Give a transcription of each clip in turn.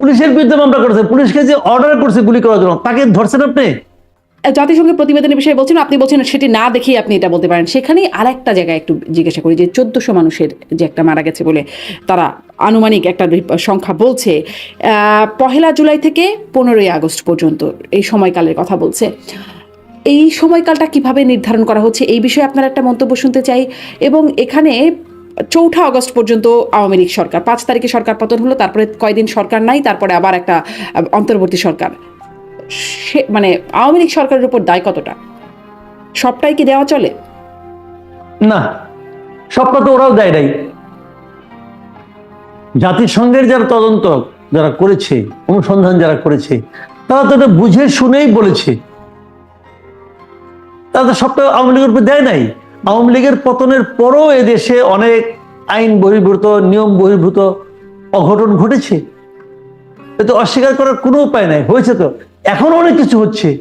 পুলিশের বিরুদ্ধে মামলা করেছে পুলিশকে যে অর্ডার করছে গুলি করার জন্য, তাকে ধরছেন আপনি? জাতিসংঘের প্রতিবেদনের বিষয়ে বলছেন, আপনি বলছেন সেটি না দেখেই আপনি এটা বলতে পারেন। সেখানেই আরেকটা জায়গায় একটু জিজ্ঞাসা করি যে, চোদ্দশো মানুষের যে একটা মারা গেছে বলে তারা আনুমানিক একটা সংখ্যা বলছে পহেলা জুলাই থেকে পনেরোই আগস্ট পর্যন্ত এই সময়কালের কথা বলছে। এই সময়কালটা কীভাবে নির্ধারণ করা হচ্ছে, এই বিষয়ে আপনার একটা মন্তব্য শুনতে চাই। এবং এখানে চৌঠা আগস্ট পর্যন্ত আওয়ামী লীগ সরকার। পাঁচ তারিখে সরকার পতন হলো, তারপরে কয়দিন সরকার নাই, তারপরে আবার একটা অন্তর্বর্তী সরকার। সে মানে আওয়ামী লীগ সরকারের উপর দায় কতটা? সবটাই কি দেওয়া চলে? না, সবটা তো ওরাও দেয় নাই। জাতিসংঘের যারা তদন্ত যারা করেছে, অনুসন্ধান যারা করেছে, তারা তো বুঝে শুনেই বলেছে। তারা তো সবটা আওয়ামী লীগের উপর দেয় নাই। আওয়ামী লীগের পতনের পরও এদেশে অনেক আইন বহির্ভূত, নিয়ম বহির্ভূত অঘটন ঘটেছে। তো অস্বীকার করার কোনো উপায় নাই, হয়েছে তো। এখনও অনেক কিছু হচ্ছে।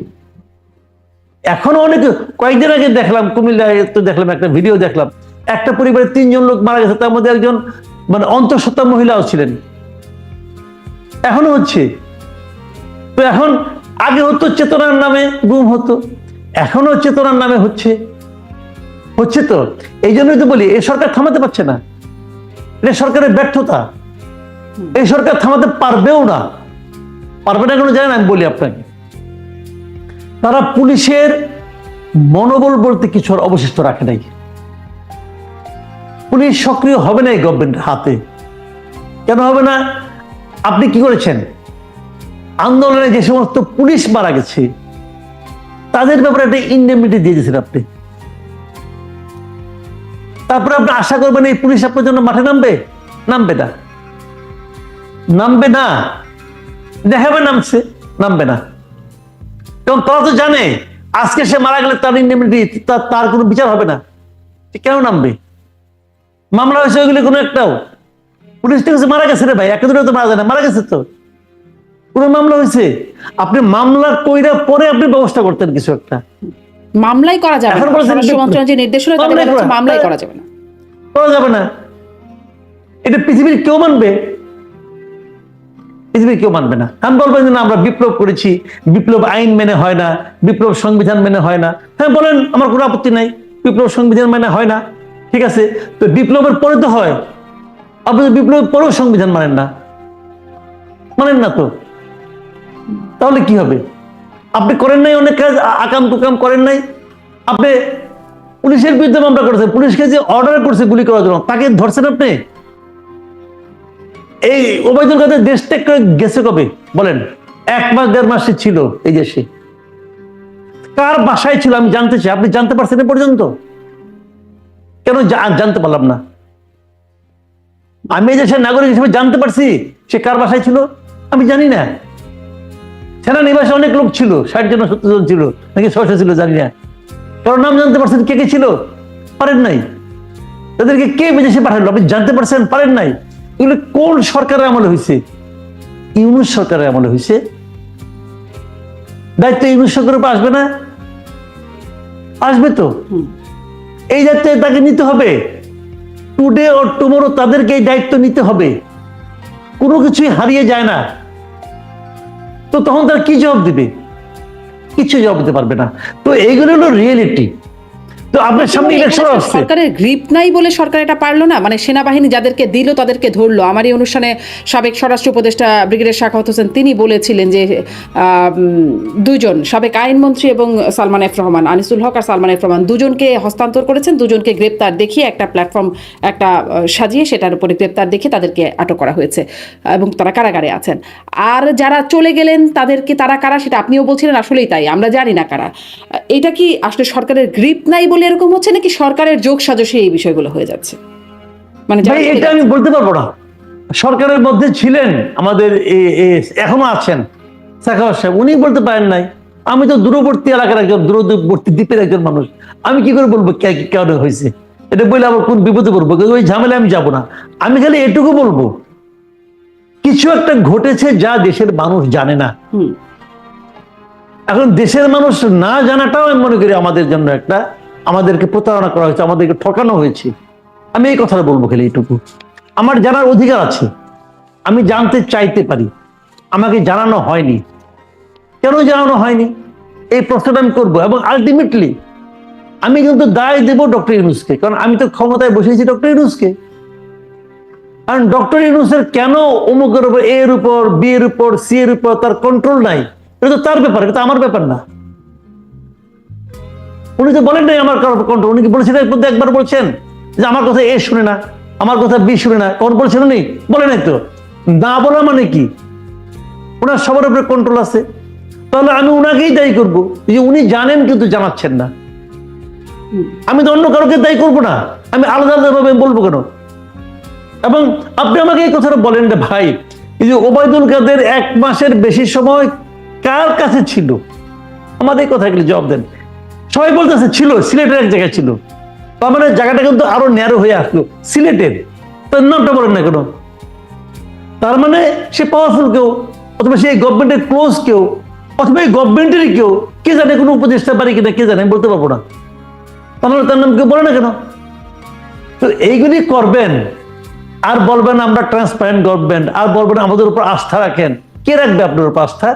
এখনও অনেক, কয়েকদিন আগে দেখলাম, কুমিল্লায় তো দেখলাম, একটা ভিডিও দেখলাম। একটা পরিবারে তিনজন লোক মারা গেছে, তার মধ্যে একজন মানে অন্তঃসত্ত্বা মহিলাও ছিলেন। এখনও হচ্ছে। তো এখন আগে হতো চেতনার নামে গুম হতো, এখনও চেতনার নামে হচ্ছে। হচ্ছে তো? এই জন্যই তো বলি, এই সরকার থামাতে পারছে না। এটা সরকারের ব্যর্থতা। এই সরকার থামাতে পারবেও না। পারবে না কোনো জানেন আমি বলি আপনাকে। তারা পুলিশের মনোবল বলতে কিছু আর অবশিষ্ট রাখে নাই। পুলিশ সক্রিয় হবে না এই গভর্নমেন্টের হাতে। কেন হবে না? আপনি কি করেছেন? আন্দোলনে যে সমস্ত পুলিশ মারা গেছে, তাদের ব্যাপারে একটা ইন্ডেমিটি দিয়ে দিয়েছেন আপনি। তারপরে আপনি আশা করবেন এই পুলিশ আপনার জন্য মাঠে নামবে? নামবে না। নামবে না। দেখাবে নামছে, নামবে না। কারণ তারা তো জানে, আজকে সে মারা গেলে তার ইন্ডেমিনিটি তার কোনো বিচার হবে না। কেন নামবে? মামলা হয়েছে ওইগুলি কোনো একটাও। পুলিশ কাছে মারা গেছে রে ভাই একে দুটো তো মারা যায় না, মারা গেছে তো। কোনো মামলা হয়েছে। আপনি মামলা কইরা পরে আপনি ব্যবস্থা করতেন কিছু একটা। মামলাই করা যাবে না। স্বরাষ্ট্র যে- নির্দেশনা তাতে মামলাই বলা হচ্ছে করা- মামলাই করা যাবে না। করা যাবে না। এটা পৃথিবীর কেউ মানবে? পৃথিবীর কেউ মানবে না। বলবেন যে না আমরা বিপ্লব করেছি। বিপ্লব আইন মেনে হয় না বিপ্লব সংবিধান মেনে হয় না। হ্যাঁ বলেন আমার কোনো আপত্তি নাই। বিপ্লব সংবিধান মেনে হয় না। ঠিক আছে? তো বিপ্লবের পরে তো হয়। আপনি তো বিপ্লবের পরেও সংবিধান মানেন না। মানেন না তো। তাহলে কি হবে? আপনি করেন নাই অনেক কাজ আকাম কুকাম করেন নাই। আপনি পুলিশের বিরুদ্ধে মামলা করেছেন, পুলিশকে যে অর্ডার করছে গুলি করার জন্য, তাকে ধরছেন আপনি? এই ওবায়দুল কাদের দেশ ত্যাগ করে গেছে কবে? বলেন, এক মাস, দেড় মাসে ছিল এই দেশে। কার বাসায় ছিল আমি জানতে চাই, আপনি জানতে পারছেন পর্যন্ত? কেন জানতে পারলাম না। আমি এই দেশের নাগরিক হিসেবে জানতে পারছি সে কার বাসায় ছিল? আমি জানি না। সেনানিবাসে অনেক লোক ছিল ষাট জন সত্তর জন ছিল নাকি ছয়শো ছিল জানি না। কারোর নাম জানতে পারছেন কে কে ছিল? পারেন নাই। তাদেরকে কে বিদেশে পাঠালো? আপনি জানতে পারছেন? পারেন নাই। এগুলো কোন সরকারের আমলে হয়েছে ইউনুস সরকারের আমলে হয়েছে দায়িত্ব ইউনুস সরকারের উপর আসবে না? আসবে তো। এই দায়িত্ব তাকে নিতে হবে। টুডে ও টুমোরো তাদেরকে এই দায়িত্ব নিতে হবে। কোনো কিছুই হারিয়ে যায় না। তো তখন তারা কি জবাব দিবে? কিছু জবাব দিতে পারবে না। তো এইগুলো হলো রিয়েলিটি তো আপনার সামনে ইলেকশন আসছে সরকারের গ্রিপ নাই বলে সরকার এটা পারল না। মানে সেনাবাহিনী যাদেরকে দিল তাদেরকে ধরলো। আমার এই অনুষ্ঠানে সাবেক স্বরাষ্ট্র উপদেষ্টা শাখাওয়াত হোসেন তিনি বলেছিলেন যে দুজন সাবেক আইনমন্ত্রী এবং সালমান এফ রহমান আনিসুল হক আর সালমান এফ রহমান দুজনকে হস্তান্তর করেছেন দুজনকে গ্রেপ্তার দেখিয়ে একটা প্ল্যাটফর্ম একটা সাজিয়ে সেটার উপরে গ্রেপ্তার দেখিয়ে তাদেরকে আটক করা হয়েছে এবং তারা কারাগারে আছেন। আর যারা চলে গেলেন তাদেরকে তারা কারা সেটা আপনিও বলছিলেন আসলেই তাই আমরা জানি না কারা। এটা কি আসলে সরকারের গ্রিপ নাই বলে এরকম হচ্ছে নাকি সরকারের যোগ সাজসে এই বিষয়গুলো হয়ে যাচ্ছে? মানে এটা আমি বলতে পারব না। সরকারের মধ্যে ছিলেন আমাদের এখনও আছেন সাহেব। উনি বলতে পারেন নাই আমি তো দূরবর্তী এলাকার একজন দূরবর্তী দ্বীপের একজন মানুষ। আমি কি করে বলব কেন হয়েছে? এটা বলে আবার কোন বিপদে পড়ব? ওই ঝামেলা আমি যাব না। আমি খালি এটুকু বলব কিছু একটা ঘটেছে যা দেশের মানুষ জানে না। এখন দেশের মানুষ না জানাটাও আমি মনে করি আমাদের জন্য একটা আমাদেরকে প্রতারণা করা হয়েছে, আমাদেরকে ঠকানো হয়েছে। আমি এই কথাটা বলব খেলে এইটুকু। আমার জানার অধিকার আছে। আমি জানতে চাইতে পারি। আমাকে জানানো হয়নি। কেন জানানো হয়নি? এই প্রশ্নটা আমি করব এবং আলটিমেটলি আমি কিন্তু দায় দেব ডক্টর ইউনুসকে। কারণ আমি তো ক্ষমতায় বসেছি ডক্টর ইউনুসকে। কারণ ডক্টর ইউনুসের কেন অমুকের উপর এর উপর, বি এর উপর, সি এর উপর তার কন্ট্রোল নাই? এটা তো তার ব্যাপার, এটা আমার ব্যাপার না। উনি তো বলেন নাই আমার কন্ট্রোল উনি কি বলেছেন এর মধ্যে একবার বলছেন? যে আমার কথা এ শুনে না, আমার কথা বি শুনে না। কখন বলছেন উনি? বলে নাই তো। না বলা মানে কি? ওনার সবার উপরে কন্ট্রোল আছে। তাহলে আমি ওনাকেই দায়ী করব। যে উনি জানেন কিন্তু জানাচ্ছেন না। আমি তো অন্য কারোকে দায়ী করব না। আমি আলাদা আলাদা ভাবে বলব কেন? এবং আপনি আমাকে এই কথাটা বলেন যে ভাই, এই যে ওবায়দুল কাদের এক মাসের বেশি সময় কার কাছে ছিল? আমাদের এই কথাগুলি জবাব দেন। সবাই বলতেছে, ছিল, সিলেটের এক জায়গায় ছিল। তার মানে জায়গাটা কিন্তু আরও ন্যারো হয়ে আসলো, সিলেটের। তার নামটা বলেন না কেন? তার মানে সে পাওয়ারফুল কেউ, অথবা সেই গভর্নমেন্টের ক্লোজ কেউ, অথবা এই গভর্নমেন্টেরই কেউ, কে জানে কোনো উপদেষ্টা পারে কিনা, কে জানে বলতে পারব না। তাহলে তার নাম কেউ বলে না কেন? তো এইগুলি করবেন, আর বলবেন আমরা ট্রান্সপারেন্ট গভর্নমেন্ট আর বলবেন আমাদের উপর আস্থা রাখেন। কে রাখবে আপনার উপর আস্থা?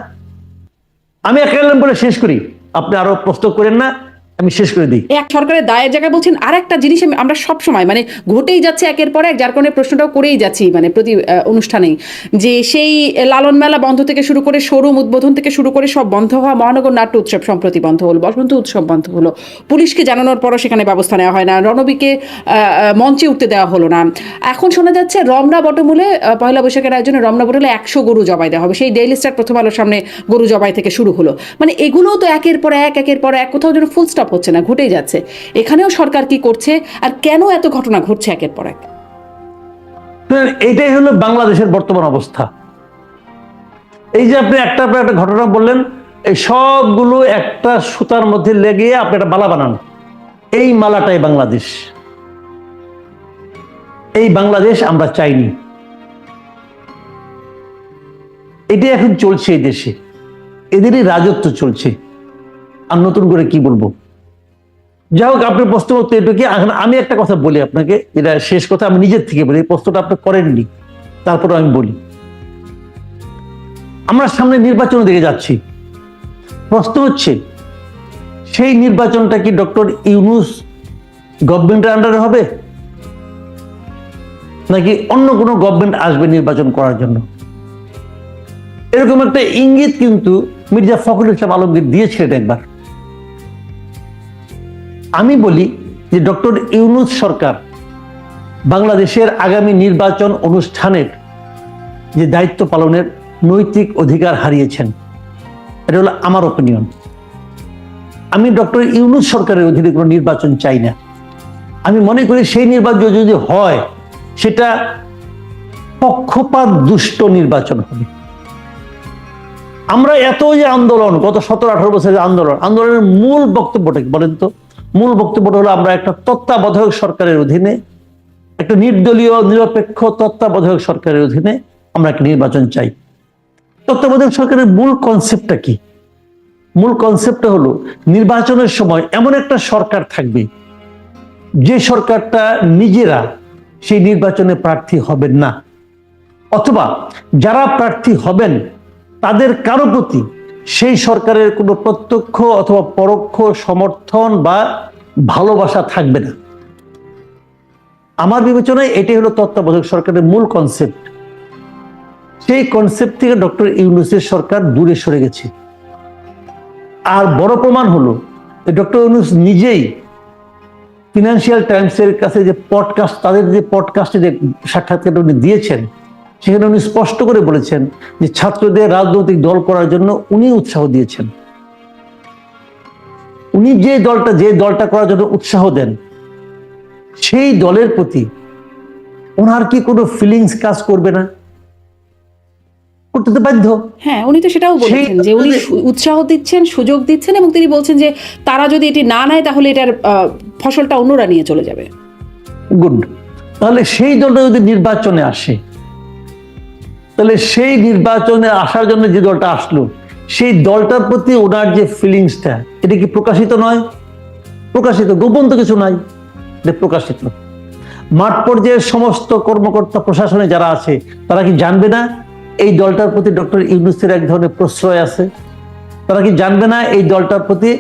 আমি এক বলে শেষ করি। আপনি আরও প্রশ্ন করেন না আমি শেষ করে দিই। এক সরকারের দায়ের জায়গায় বলছেন আর একটা জিনিস আমরা সব সময় মানে ঘটেই যাচ্ছে একের পর এক, যার কারণে প্রশ্নটাও করেই যাচ্ছি মানে প্রতি অনুষ্ঠানেই। যে সেই লালন মেলা বন্ধ থেকে শুরু করে শোরুম উদ্বোধন থেকে শুরু করে সব বন্ধ হওয়া, মহানগর নাট্য উৎসব সম্প্রতি বন্ধ হলো, বসন্ত উৎসব বন্ধ হলো। পুলিশকে জানানোর পরও সেখানে ব্যবস্থা নেওয়া হয় না, রণবীকে মঞ্চে উঠতে দেওয়া হলো না। এখন শোনা যাচ্ছে রমনা বটমূলে পয়লা বৈশাখের আয়োজনে রমনা বটমূলে একশো গরু জবাই দেওয়া হবে। সেই ডেইলি স্টার প্রথম আলোর সামনে গরু জবাই থেকে শুরু হলো। মানে এগুলোও তো একের পর এক, একের পর এক, কোথাও যেন ফুল স্টপ হচ্ছে না, ঘটেই যাচ্ছে। এখানেও সরকার কি করছে আর কেন এত ঘটনা ঘটছে একের পর এক? তো এইটাই হলো বাংলাদেশের বর্তমান অবস্থা। এই যে আপনি একটা পর একটা ঘটনা বললেন, এই সবগুলো একটা সুতার মধ্যে লেগে আপনি একটা মালা বানান। এই মালাটাই বাংলাদেশ। এই বাংলাদেশ আমরা চাইনি। এটাই এখন চলছে এই দেশে। এদেরই রাজত্ব চলছে। আর নতুন করে কি বলব? যাই হোক আপনার প্রশ্ন উত্তর এটুকু আমি একটা কথা বলি আপনাকে, এটা শেষ কথা, আমি নিজের থেকে বলি প্রশ্নটা আপনি করেননি তারপরে আমি বলি। আমরা সামনে নির্বাচন দিকে যাচ্ছি। প্রশ্ন হচ্ছে, সেই নির্বাচনটা কি ডক্টর ইউনুস গভর্নমেন্টের আন্ডারে হবে? নাকি অন্য কোনো গভর্নমেন্ট আসবে নির্বাচন করার জন্য? এরকম একটা ইঙ্গিত কিন্তু মির্জা ফখরুল ইসলাম আলমগীর দিয়েছিলেন একবার। আমি বলি যে ডক্টর ইউনুস সরকার বাংলাদেশের আগামী নির্বাচন অনুষ্ঠানের যে দায়িত্ব পালনের নৈতিক অধিকার হারিয়েছেন, এটা হলো আমার ওপিনিয়ন আমি ডক্টর ইউনুস সরকারের অধীনে কোনো নির্বাচন চাই না। আমি মনে করি সেই নির্বাচন যদি হয়, সেটা পক্ষপাত দুষ্ট নির্বাচন হবে। আমরা এত যে আন্দোলন, গত সতেরো আঠারো বছরের আন্দোলন, আন্দোলনের মূল বক্তব্যটা কি বলেন তো? মূল বক্তব্যটা হলো, আমরা একটা তত্ত্বাবধায়ক সরকারের অধীনে, একটা নির্দলীয়, নিরপেক্ষ তত্ত্বাবধায়ক সরকারের অধীনে আমরা একটা নির্বাচন চাই। তত্ত্বাবধায়ক সরকারের মূল কনসেপ্টটা কি? মূল কনসেপ্টটা হলো, নির্বাচনের সময় এমন একটা সরকার থাকবে, যে সরকারটা নিজেরা সেই নির্বাচনে প্রার্থী হবেন না। অথবা যারা প্রার্থী হবেন, তাদের কারও প্রতি সেই সরকারের কোনো প্রত্যক্ষ অথবা পরোক্ষ সমর্থন বা ভালোবাসা থাকবে না। আমার বিবেচনায় এটাই হলো তত্ত্বাবধায়ক সরকারের মূল কনসেপ্ট সেই কনসেপ্ট থেকে ডক্টর ইউনুসের সরকার দূরে সরে গেছে। আর বড় প্রমাণ হলো ডক্টর ইউনুস নিজেই ফিনান্সিয়াল টাইমসের কাছে যে পডকাস্ট তাদের যে পডকাস্টে যে সাক্ষাৎকার উনি দিয়েছেন, সেখানে উনি স্পষ্ট করে বলেছেন যে ছাত্রদের রাজনৈতিক দল করার জন্য উনি উৎসাহ দিয়েছেন। উনি যে দলটা যে দলটা করার জন্য উৎসাহ দেন সেই দলের প্রতি ওনার কি কোনো ফিলিংস কাজ করবে না? করতে তো বাধ্য। হ্যাঁ উনি তো সেটাও বলেছেন যে উনি উৎসাহ দিচ্ছেন সুযোগ দিচ্ছেন এবং তিনি বলছেন যে তারা যদি এটি না নেয় তাহলে এটার ফসলটা অন্যরা নিয়ে চলে যাবে। গুড তাহলে সেই দলটা যদি নির্বাচনে আসে তাহলে সেই নির্বাচনে আসার জন্য যে দলটা আসলো সেই দলটার প্রতি ওনার যে ফিলিংসটা এটা কি প্রকাশিত নয়? প্রকাশিত, গোপন তো কিছু নাই। এটা প্রকাশিত মাঠ পর্যায়ের সমস্ত কর্মকর্তা প্রশাসনে যারা আছে, তারা কি জানবে না এই দলটার প্রতি ডক্টর ইউনুসের এক ধরনের প্রশ্রয় আছে? তারা কি জানবে না এই দলটার প্রতি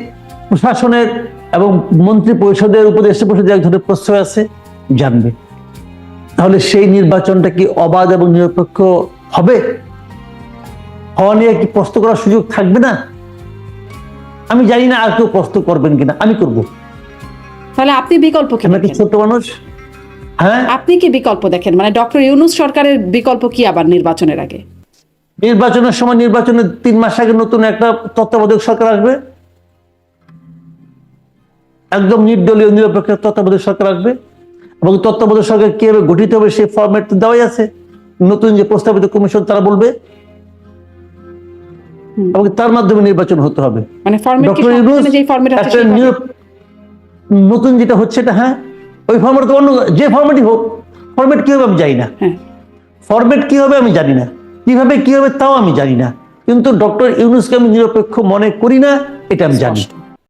প্রশাসনের এবং মন্ত্রী পরিষদের উপদেষ্টা পরিষদের এক ধরনের প্রশ্রয় আছে? জানবে। তাহলে সেই নির্বাচনটা কি অবাধ এবং নিরপেক্ষ হবে? হওয়া নিয়ে কি প্রশ্ন করার সুযোগ থাকবে না? আমি জানি না আর কেউ প্রশ্ন করবেন কিনা। আমি করব। তাহলে আপনি বিকল্প কি আমরা কি দেখেন? ছোট মানুষ? হ্যাঁ? আপনি কি বিকল্প দেখেন? মানে ডক্টর ইউনুস সরকারের বিকল্প কি আবার নির্বাচনের আগে? নির্বাচনের সময় নির্বাচনের তিন মাস আগে নতুন একটা তত্ত্বাবধায়ক সরকার আসবে? একদম নির্দলীয় নিরপেক্ষ তত্ত্বাবধায়ক সরকার আসবে? এবং তত্ত্বাবধায়ক সরকার কীভাবে গঠিত হবে সেই ফরম্যাট দেওয়াই আছে। নতুন যে প্রস্তাবিত কমিশন তারা বলবে। এবং তার মাধ্যমে নির্বাচন হতে হবে। মানে? নিরপ- নতুন যেটা হচ্ছে এটা হ্যাঁ? ওই ফর্মেট তো অন্য যে ফর্মেটই হোক ফর্মেট কি হবে আমি জানি না। ফর্মেট ফরম্যাট কি হবে আমি জানি না। কীভাবে কি হবে তাও আমি জানি না। কিন্তু ডক্টর ইউনুসকে আমি নিরপেক্ষ মনে করি না এটা আমি জানি।